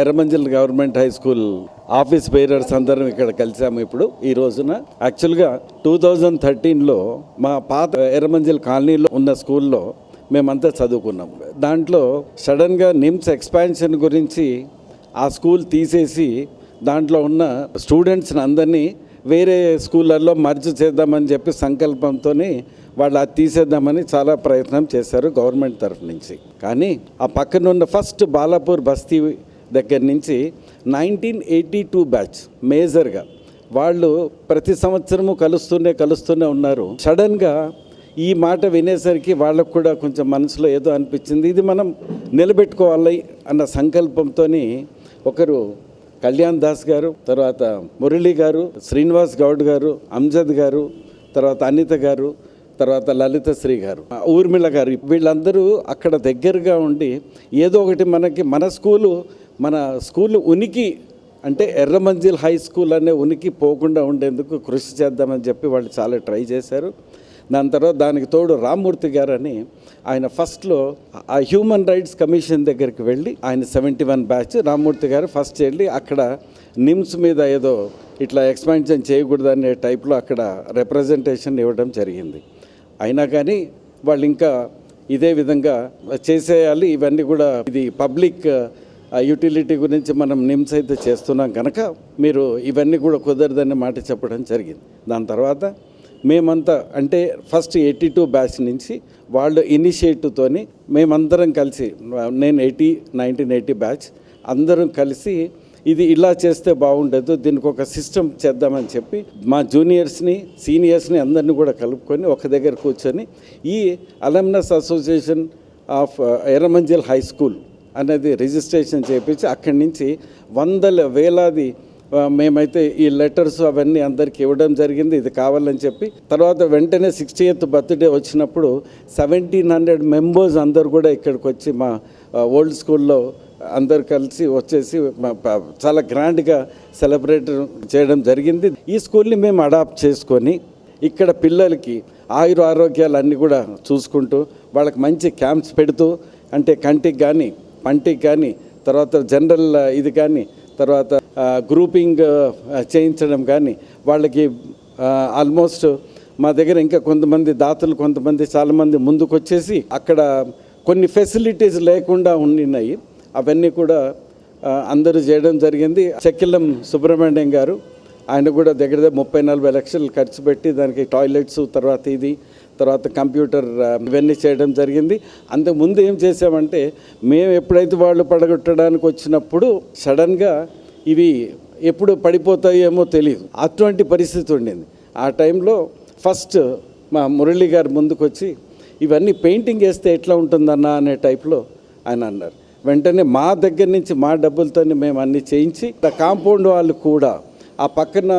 Erramanzil government high school office bearers అందరం ఇక్కడ కలిసాము ఇప్పుడు ఈ రోజున. యాక్చువల్గా టూ థౌజండ్ థర్టీన్లో మా పాత ఎర్రమంజిల్ కాలనీలో ఉన్న స్కూల్లో మేమంతా చదువుకున్నాం. దాంట్లో సడన్గా నిమ్స్ ఎక్స్పాన్షన్ గురించి ఆ స్కూల్ తీసేసి దాంట్లో ఉన్న స్టూడెంట్స్ని అందరినీ వేరే స్కూళ్ళల్లో మర్జ్ చేద్దామని చెప్పి సంకల్పంతో వాళ్ళు అది తీసేద్దామని చాలా ప్రయత్నం చేశారు గవర్నమెంట్ తరఫు నుంచి. కానీ ఆ పక్కన ఉన్న ఫస్ట్ బాలాపూర్ బస్తీ దగ్గర నుంచి నైన్టీన్ ఎయిటీ టూ బ్యాచ్ మేజర్గా వాళ్ళు ప్రతి సంవత్సరము కలుస్తూనే కలుస్తూనే ఉన్నారు. సడన్గా ఈ మాట వినేసరికి వాళ్ళకు కూడా కొంచెం మనసులో ఏదో అనిపించింది. ఇది మనం నిలబెట్టుకోవాలి అన్న సంకల్పంతో ఒకరు కళ్యాణ్ దాస్ గారు తర్వాత మురళి గారు శ్రీనివాస్ గౌడ్ గారు అంజద్ గారు తర్వాత అనిత గారు తర్వాత లలిత శ్రీ గారు ఊర్మిళ గారు. వీళ్ళందరూ అక్కడ దగ్గరగా ఉండి ఏదో ఒకటి మనకి మన స్కూలు మన స్కూల్ ఉనికి అంటే ఎర్రమంజిల్ హై స్కూల్ అనే ఉనికి పోకుండా ఉండేందుకు కృషి చేద్దామని చెప్పి వాళ్ళు చాలా ట్రై చేశారు. దాని తర్వాత దానికి తోడు రామ్మూర్తి గారు అని ఆయన ఫస్ట్లో ఆ హ్యూమన్ రైట్స్ కమిషన్ దగ్గరికి వెళ్ళి ఆయన సెవెంటీ వన్ బ్యాచ్ రామ్మూర్తి గారు ఫస్ట్ వెళ్ళి అక్కడ నిమ్స్ మీద ఏదో ఇట్లా ఎక్స్పాన్షన్ చేయకూడదనే టైప్లో అక్కడ రిప్రజెంటేషన్ ఇవ్వడం జరిగింది. అయినా కానీ వాళ్ళు ఇంకా ఇదే విధంగా చేసేయాలి ఇవన్నీ కూడా ఇది పబ్లిక్ యూటిలిటీ గురించి మనం నిమ్స్ అయితే చేస్తున్నాం కనుక మీరు ఇవన్నీ కూడా కుదరదని మాట చెప్పడం జరిగింది. దాని తర్వాత మేమంతా అంటే ఫస్ట్ ఎయిటీ టూ బ్యాచ్ నుంచి వాళ్ళు ఇనిషియేటివ్తోని మేమందరం కలిసి నేను ఎయిటీ నైన్టీన్ ఎయిటీ బ్యాచ్ అందరం కలిసి ఇది ఇలా చేస్తే బాగుండదు దీనికి ఒక సిస్టమ్ చేద్దామని చెప్పి మా జూనియర్స్ని సీనియర్స్ని అందరినీ కూడా కలుపుకొని ఒక దగ్గర కూర్చొని ఈ alumnus association of Erramanzil high school అనేది రిజిస్ట్రేషన్ చేయించి అక్కడి నుంచి వందల వేలాది మేమైతే ఈ లెటర్స్ అవన్నీ అందరికి ఇవ్వడం జరిగింది ఇది కావాలని చెప్పి. తర్వాత వెంటనే సిక్స్టీ ఎయిత్ బర్త్డే వచ్చినప్పుడు సెవెంటీన్ హండ్రెడ్ మెంబర్స్ అందరు కూడా ఇక్కడికి వచ్చి మా ఓల్డ్ స్కూల్లో అందరు కలిసి వచ్చేసి మా చాలా గ్రాండ్గా సెలబ్రేట్ చేయడం జరిగింది. ఈ స్కూల్ని మేము అడాప్ట్ చేసుకొని ఇక్కడ పిల్లలకి ఆయుర ఆరోగ్యాలు అన్నీ కూడా చూసుకుంటూ వాళ్ళకి మంచి క్యాంప్స్ పెడుతూ అంటే కంటికి కానీ పంటికి కానీ తర్వాత జనరల్ ఇది కానీ తర్వాత గ్రూపింగ్ చేయించడం కానీ వాళ్ళకి ఆల్మోస్ట్ మా దగ్గర ఇంకా కొంతమంది దాతలు కొంతమంది చాలామంది ముందుకు వచ్చేసి అక్కడ కొన్ని ఫెసిలిటీస్ లేకుండా ఉండినాయి. అవన్నీ కూడా అందరూ చేయడం జరిగింది. చెక్కిలం సుబ్రహ్మణ్యం గారు ఆయన కూడా దగ్గర దగ్గర ముప్పై నలభై లక్షలు ఖర్చు పెట్టి దానికి టాయిలెట్స్ తర్వాత ఇది తర్వాత కంప్యూటర్ ఇవన్నీ చేయడం జరిగింది. అంతకుముందు ఏం చేసామంటే మేము ఎప్పుడైతే వాళ్ళు పడగొట్టడానికి వచ్చినప్పుడు సడన్గా ఇవి ఎప్పుడు పడిపోతాయేమో తెలియదు అటువంటి పరిస్థితి ఉండింది. ఆ టైంలో ఫస్ట్ మా మురళి గారు ముందుకు వచ్చి ఇవన్నీ పెయింటింగ్ వేస్తే ఎట్లా ఉంటుందన్నా? అనే టైప్లో ఆయన అన్నారు. వెంటనే మా దగ్గర నుంచి మా డబ్బులతో మేము అన్ని చేయించి కాంపౌండ్ వాళ్ళు కూడా ఆ పక్కన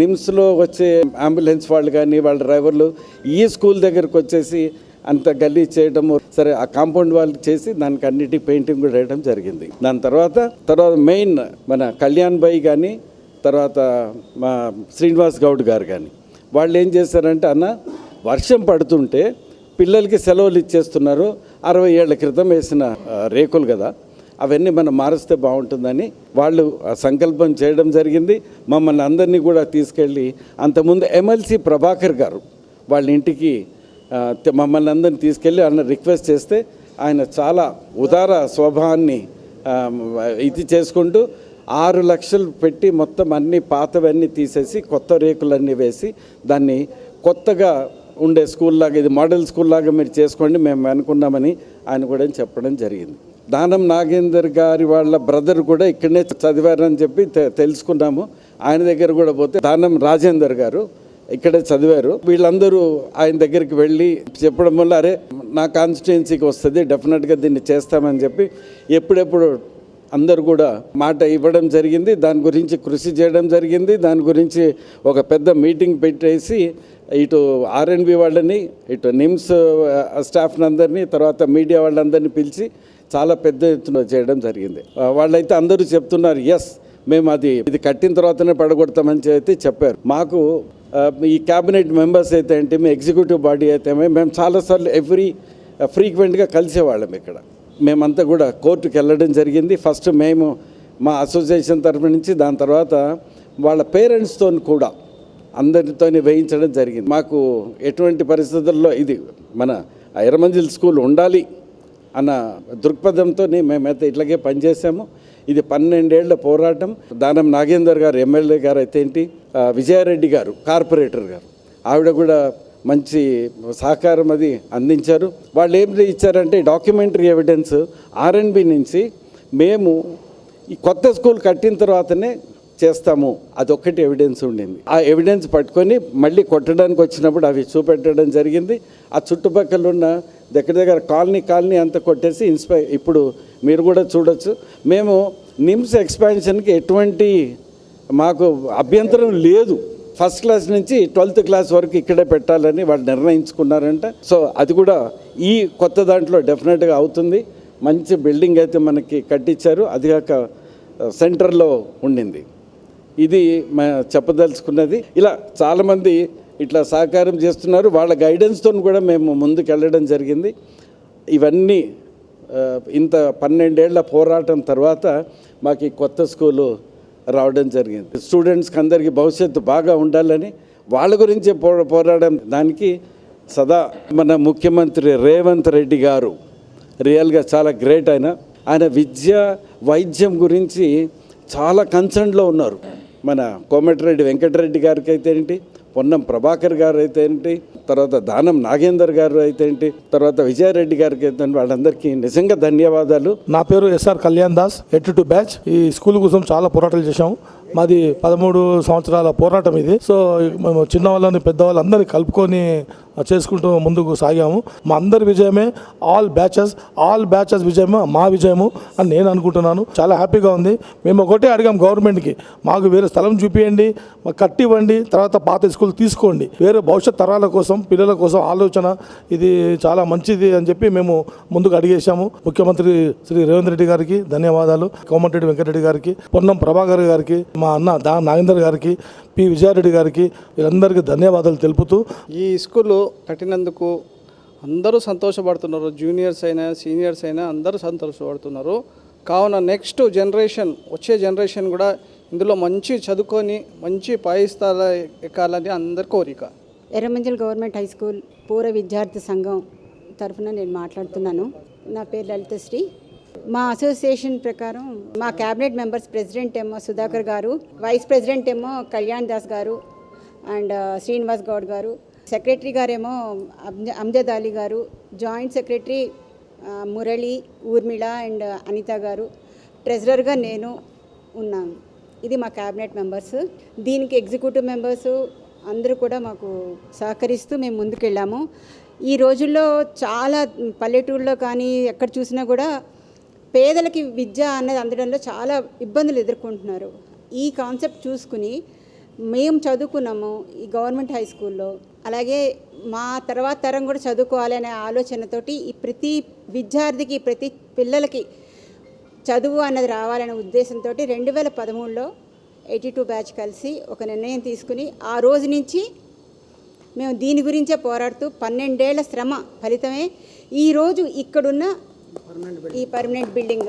నిమ్స్లో వచ్చే అంబులెన్స్ వాళ్ళు కానీ వాళ్ళ డ్రైవర్లు ఈ స్కూల్ దగ్గరకు వచ్చేసి అంత గల్లీ చేయడము సరే ఆ కాంపౌండ్ వాళ్ళు చేసి దానికి అన్నిటి పెయింటింగ్ కూడా వేయడం జరిగింది. దాని తర్వాత తర్వాత మెయిన్ మన కళ్యాణ్ బాయ్ కానీ తర్వాత మా శ్రీనివాస్ గౌడ్ గారు కానీ వాళ్ళు ఏం చేశారంటే అన్న వర్షం పడుతుంటే పిల్లలకి సెలవులు ఇచ్చేస్తున్నారు. అరవై ఏళ్ళ క్రితం వేసిన రేకులు కదా అవన్నీ మనం మారుస్తే బాగుంటుందని వాళ్ళు సంకల్పం చేయడం జరిగింది. మమ్మల్ని అందరినీ కూడా తీసుకెళ్ళి అంతకుముందు ఎమ్మెల్సీ ప్రభాకర్ గారు వాళ్ళ ఇంటికి మమ్మల్ని అందరిని తీసుకెళ్ళి ఆయన రిక్వెస్ట్ చేస్తే ఆయన చాలా ఉదార స్వభావాన్ని ఇది చేసుకుంటూ ఆరు లక్షలు పెట్టి మొత్తం అన్ని పాతవన్నీ తీసేసి కొత్త రేకులన్నీ వేసి దాన్ని కొత్తగా ఉండే స్కూల్ లాగా ఇది మోడల్ స్కూల్ లాగా మీరు చేసుకోండి మేము అనుకున్నామని ఆయన కూడా చెప్పడం జరిగింది. దానం నాగేందర్ గారి వాళ్ళ బ్రదర్ కూడా ఇక్కడనే చదివారని చెప్పి తెలుసుకున్నాము. ఆయన దగ్గర కూడా పోతే దానం రాజేందర్ గారు ఇక్కడే చదివారు. వీళ్ళందరూ ఆయన దగ్గరికి వెళ్ళి చెప్పడం వల్ల అరే నా కాన్స్టిట్యున్సీకి వస్తుంది డెఫినెట్గా దీన్ని చేస్తామని చెప్పి ఎప్పుడెప్పుడు అందరు కూడా మాట ఇవ్వడం జరిగింది. దాని గురించి కృషి చేయడం జరిగింది. దాని గురించి ఒక పెద్ద మీటింగ్ పెట్టేసి ఇటు ఆర్ఎన్బి వాళ్ళని ఇటు నిమ్స్ స్టాఫ్ని అందరినీ తర్వాత మీడియా వాళ్ళందరినీ పిలిచి చాలా పెద్ద ఎత్తున చేయడం జరిగింది. వాళ్ళైతే అందరూ చెప్తున్నారు ఎస్ మేము అది ఇది కట్టిన తర్వాతనే పడగొడతామని అయితే చెప్పారు. మాకు ఈ క్యాబినెట్ మెంబర్స్ అయితే ఏంటి మీ ఎగ్జిక్యూటివ్ బాడీ అయితే మేము చాలాసార్లు ఎవ్రీ ఫ్రీక్వెంట్గా కలిసేవాళ్ళం ఇక్కడ. మేమంతా కూడా కోర్టుకు వెళ్ళడం జరిగింది. ఫస్ట్ మేము మా అసోసియేషన్ తరఫు నుంచి దాని తర్వాత వాళ్ళ పేరెంట్స్తో కూడా అందరితోని వేయించడం జరిగింది. మాకు ఎటువంటి పరిస్థితుల్లో ఇది మన ఐరమంజిల్ స్కూల్ ఉండాలి అన్న దృక్పథంతో మేమైతే ఇట్లాగే పనిచేసాము ఇది పన్నెండేళ్ళ పోరాటం. దానం నాగేందర్ గారు ఎమ్మెల్యే గారు అయితే ఏంటి విజయారెడ్డి గారు కార్పొరేటర్ గారు. ఆవిడ కూడా మంచి సహకారం అది అందించారు. వాళ్ళు ఏం ఇచ్చారంటే డాక్యుమెంటరీ ఎవిడెన్స్ ఆర్ఎన్బి నుంచి మేము ఈ కొత్త స్కూల్ కట్టిన తర్వాతనే చేస్తాము. అదొక్కటి ఎవిడెన్స్ ఉండింది. ఆ ఎవిడెన్స్ పట్టుకొని మళ్ళీ కొట్టడానికి వచ్చినప్పుడు అవి చూపెట్టడం జరిగింది. ఆ చుట్టుపక్కల ఉన్న దగ్గర దగ్గర కాలనీ కాలనీ అంతా కొట్టేసి ఇన్స్పై ఇప్పుడు మీరు కూడా చూడొచ్చు. మేము నిమ్స్ ఎక్స్పాన్షన్కి ఎటువంటి మాకు అభ్యంతరం లేదు. ఫస్ట్ క్లాస్ నుంచి ట్వెల్త్ క్లాస్ వరకు ఇక్కడే పెట్టాలని వాళ్ళు నిర్ణయించుకున్నారంట. సో అది కూడా ఈ కొత్త దాంట్లో డెఫినెట్గా అవుతుంది. మంచి బిల్డింగ్ అయితే మనకి కట్టించారు. అది కాక uh, సెంటర్లో ఉండింది. ఇది మా చెప్పదలుచుకున్నది. ఇలా చాలామంది ఇట్లా సహకారం చేస్తున్నారు. వాళ్ళ గైడెన్స్తో కూడా మేము ముందుకు వెళ్ళడం జరిగింది. ఇవన్నీ ఇంత పన్నెండేళ్ళ పోరాటం తర్వాత మాకు ఈ కొత్త స్కూలు రావడం జరిగింది. స్టూడెంట్స్కి అందరికీ భవిష్యత్తు బాగా ఉండాలని వాళ్ళ గురించి పో పోరాడడం దానికి సదా మన ముఖ్యమంత్రి రేవంత్ రెడ్డి గారు రియల్గా చాలా గ్రేట్ ఆయన. ఆయన విద్య వైద్యం గురించి చాలా కన్సర్న్లో ఉన్నారు. మన కోమటిరెడ్డి వెంకటరెడ్డి గారికి అయితే ఏంటి? పొన్నం ప్రభాకర్ గారు అయితే ఏంటి? తర్వాత దానం నాగేందర్ గారు అయితే ఏంటి? తర్వాత విజయారెడ్డి గారికి అయితే వాళ్ళందరికీ నిజంగా ధన్యవాదాలు. నా పేరు SR Kalyan Das eight two batch. ఈ స్కూల్ కోసం చాలా పోరాటాలు చేశాము. మాది పదమూడు సంవత్సరాల పోరాటం ఇది. సో మేము చిన్న వాళ్ళని పెద్దవాళ్ళు అందరినీ కలుపుకొని చేసుకుంటూ ముందుకు సాగాము. మా అందరి విజయమే ఆల్ బ్యాచెస్ ఆల్ బ్యాచెస్ విజయమే మా విజయము అని నేను అనుకుంటున్నాను. చాలా హ్యాపీగా ఉంది. మేము ఒకటే అడిగాం గవర్నమెంట్కి మాకు వేరే స్థలం చూపియండి మాకు కట్టివ్వండి తర్వాత పాత స్కూల్ తీసుకోండి. వేరే భవిష్యత్ తరాల కోసం పిల్లల కోసం ఆలోచన ఇది చాలా మంచిది అని చెప్పి మేము ముందుకు అడిగేశాము. ముఖ్యమంత్రి శ్రీ రేవంత్ రెడ్డి గారికి ధన్యవాదాలు. కోమటిరెడ్డి వెంకటరెడ్డి గారికి పొన్నం ప్రభాకర్ గారికి మా అన్న దా నాగేందర్ గారికి పి. విజయారెడ్డి గారికి వీళ్ళందరికీ ధన్యవాదాలు తెలుపుతూ ఈ స్కూలు కట్టినందుకు అందరూ సంతోషపడుతున్నారు. జూనియర్స్ అయినా సీనియర్స్ అయినా అందరూ సంతోషపడుతున్నారు. కావున నెక్స్ట్ జనరేషన్ వచ్చే జనరేషన్ కూడా ఇందులో మంచి చదువుకొని మంచి పై స్థాయి ఎక్కాలని అందరి కోరిక. ఎర్రమంజల్ గవర్నమెంట్ హై స్కూల్ పూర్వ విద్యార్థి సంఘం తరఫున నేను మాట్లాడుతున్నాను. నా పేరు లలితశ్రీ. మా అసోసియేషన్ ప్రకారం మా క్యాబినెట్ మెంబర్స్ ప్రెసిడెంట్ ఏమో సుధాకర్ గారు వైస్ ప్రెసిడెంట్ ఏమో కళ్యాణ్ దాస్ గారు అండ్ uh, శ్రీనివాస్ గౌడ్ గారు సెక్రటరీ గారేమో అమ్జ- అమ్జద్ అలీ గారు joint secretary Murali Urmila and Anitha గారు ట్రెజరర్గా నేను ఉన్నాను. ఇది మా క్యాబినెట్ మెంబర్స్. దీనికి ఎగ్జిక్యూటివ్ మెంబర్స్ అందరూ కూడా మాకు సహకరిస్తూ మేము ముందుకెళ్ళాము. ఈ రోజుల్లో చాలా పల్లెటూరులో కానీ ఎక్కడ చూసినా కూడా పేదలకి విద్య అనేది అందడంలో చాలా ఇబ్బందులు ఎదుర్కొంటున్నారు. ఈ కాన్సెప్ట్ చూసుకుని మేము చదువుకున్నాము ఈ గవర్నమెంట్ హై స్కూల్లో. అలాగే మా తర్వాత తరం కూడా చదువుకోవాలి అనే ఆలోచనతోటి ఈ ప్రతి విద్యార్థికి ప్రతి పిల్లలకి చదువు అన్నది రావాలనే ఉద్దేశంతో రెండు వేల పదమూడులో ఎయిటీ టూ బ్యాచ్ కలిసి ఒక నిర్ణయం తీసుకుని ఆ రోజు నుంచి మేము దీని గురించే పోరాడుతూ పన్నెండేళ్ళ శ్రమ ఫలితమే ఈరోజు ఇక్కడున్న ఈ permanent building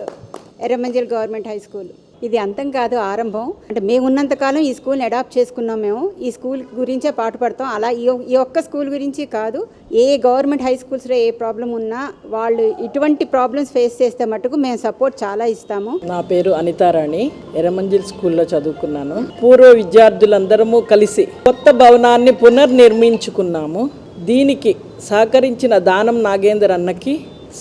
Erramanzil government high school. ఇది అంతం కాదు ఆరంభం. అంటే మేము ఉన్నంతకాలం ఈ స్కూల్ని అడాప్ట్ చేసుకున్నాం మేము. ఈ స్కూల్ గురించే పాటుపడతాం అలా ఈ ఈ ఒక్క స్కూల్ గురించి కాదు ఏ గవర్నమెంట్ హై స్కూల్స్లో ఏ ప్రాబ్లం ఉన్నా వాళ్ళు ఇటువంటి ప్రాబ్లమ్స్ ఫేస్ చేస్తే మటుకు మేము సపోర్ట్ చాలా ఇస్తాము. నా పేరు అనితారాణి ఎర్రమంజిల్ స్కూల్లో చదువుకున్నాను. పూర్వ విద్యార్థులందరము కలిసి కొత్త భవనాన్ని పునర్నిర్మించుకున్నాము. దీనికి సహకరించిన దానం నాగేందర్ అన్నకి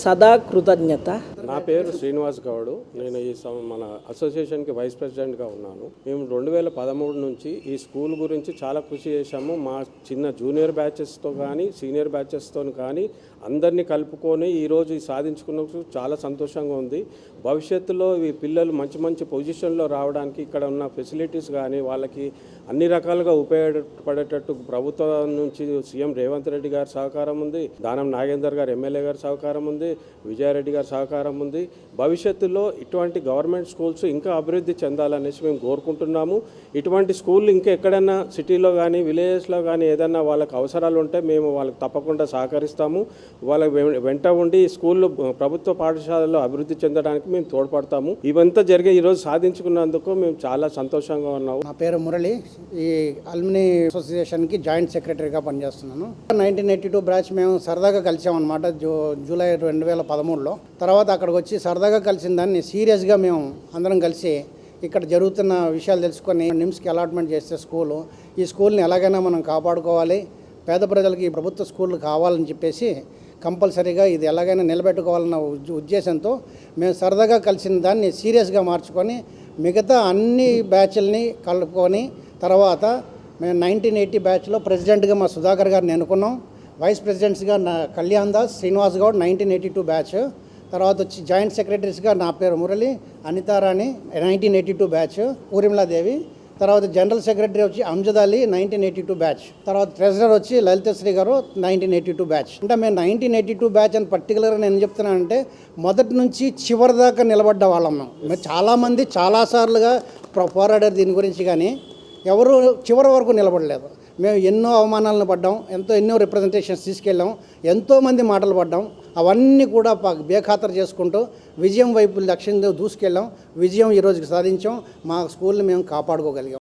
సదా కృతజ్ఞత. నా పేరు శ్రీనివాస్ గౌడ్. నేను ఈ మన అసోసియేషన్కి వైస్ ప్రెసిడెంట్గా ఉన్నాను. మేము రెండు వేల పదమూడు నుంచి ఈ స్కూల్ గురించి చాలా కృషి చేశాము. మా చిన్న జూనియర్ బ్యాచెస్తో కానీ సీనియర్ బ్యాచెస్తో కానీ అందరినీ కలుపుకొని ఈరోజు సాధించుకున్న సాధించుకున్నందుకు చాలా సంతోషంగా ఉంది. భవిష్యత్తులో ఈ పిల్లలు మంచి మంచి పొజిషన్లో రావడానికి ఇక్కడ ఉన్న ఫెసిలిటీస్ కానీ వాళ్ళకి అన్ని రకాలుగా ఉపయోగపడేటట్టు ప్రభుత్వం నుంచి సీఎం రేవంత్ రెడ్డి గారి సహకారం ఉంది దానం నాగేందర్ గారు ఎమ్మెల్యే గారి సహకారం ఉంది విజయారెడ్డి గారి సహకారం ఉంది. భవిష్యత్తులో ఇటువంటి గవర్నమెంట్ స్కూల్స్ ఇంకా అభివృద్ధి చెందాలనేసి మేము కోరుకుంటున్నాము. ఇటువంటి స్కూల్ ఇంకా ఎక్కడైనా సిటీలో కానీ విలేజెస్లో కానీ ఏదైనా వాళ్ళకి అవసరాలు ఉంటే మేము వాళ్ళకి తప్పకుండా సహకరిస్తాము. వాళ్ళ వెంట ఉండి స్కూల్లో ప్రభుత్వ పాఠశాలలో అభివృద్ధి చెందడానికి మేము తోడ్పడతాము. ఇవంతా జరిగే ఈరోజు సాధించుకున్నందుకు మేము చాలా సంతోషంగా ఉన్నాము. నా పేరు మురళి. ఈ అల్మిని అసోసియేషన్కి జాయింట్ సెక్రటరీగా పనిచేస్తున్నాను. నైన్టీన్ ఎయిటీ టూ బ్రాంచ్ మేము సరదాగా కలిసామన్నమాట జూ జూలై రెండు వేల పదమూడులో. తర్వాత అక్కడికి వచ్చి సరదాగా కలిసిన దాన్ని సీరియస్గా మేము అందరం కలిసి ఇక్కడ జరుగుతున్న విషయాలు తెలుసుకొని నిమ్స్కి అలాట్మెంట్ చేస్తే స్కూలు ఈ స్కూల్ని ఎలాగైనా మనం కాపాడుకోవాలి. పేద ప్రజలకి ఈ ప్రభుత్వ స్కూళ్ళు కావాలని చెప్పేసి కంపల్సరీగా ఇది ఎలాగైనా నిలబెట్టుకోవాలన్న ఉద్దేశంతో మేము సరదాగా కలిసిన దాన్ని సీరియస్గా మార్చుకొని మిగతా అన్ని బ్యాచ్ల్ని కలుపుకొని తర్వాత మేము నైన్టీన్ ఎయిటీ బ్యాచ్లో ప్రెసిడెంట్గా మా సుధాకర్ గారిని ఎన్నుకున్నాం. వైస్ ప్రెసిడెంట్స్గా నా Kalyan Das Srinivas Goud nineteen eighty two batch. తర్వాత వచ్చి జాయింట్ సెక్రటరీస్గా నా పేరు Murali Anitharani nineteen eighty two batch. Urmiladevi. తర్వాత జనరల్ సెక్రటరీ వచ్చి Amjad Ali nineteen eighty two batch. తర్వాత ట్రెజరర్ వచ్చి లలితశ్రీ గారు నైన్టీన్ ఎయిటీ టూ బ్యాచ్. అంటే మేము నైన్టీన్ ఎయిటీ టూ బ్యాచ్ అని పర్టికులర్గా నేను చెప్తున్నానంటే మొదటి నుంచి చివరి దాకా నిలబడ్డ వాళ్ళం మేము. చాలామంది చాలాసార్లుగా పోరాడారు దీని గురించి కానీ ఎవరు చివరి వరకు నిలబడలేదు. మేము ఎన్నో అవమానాలను పడ్డాం ఎంతో ఎన్నో రిప్రజెంటేషన్స్ తీసుకెళ్ళాం ఎంతోమంది మాటలు పడ్డాం. అవన్నీ కూడా ప- బేఖాతరు చేసుకుంటూ విజయం వైపు లక్ష్యంతో దూసుకెళ్ళాం. విజయం ఈరోజుకి సాధించాం. మా స్కూల్ని మేము కాపాడుకోగలిగాం.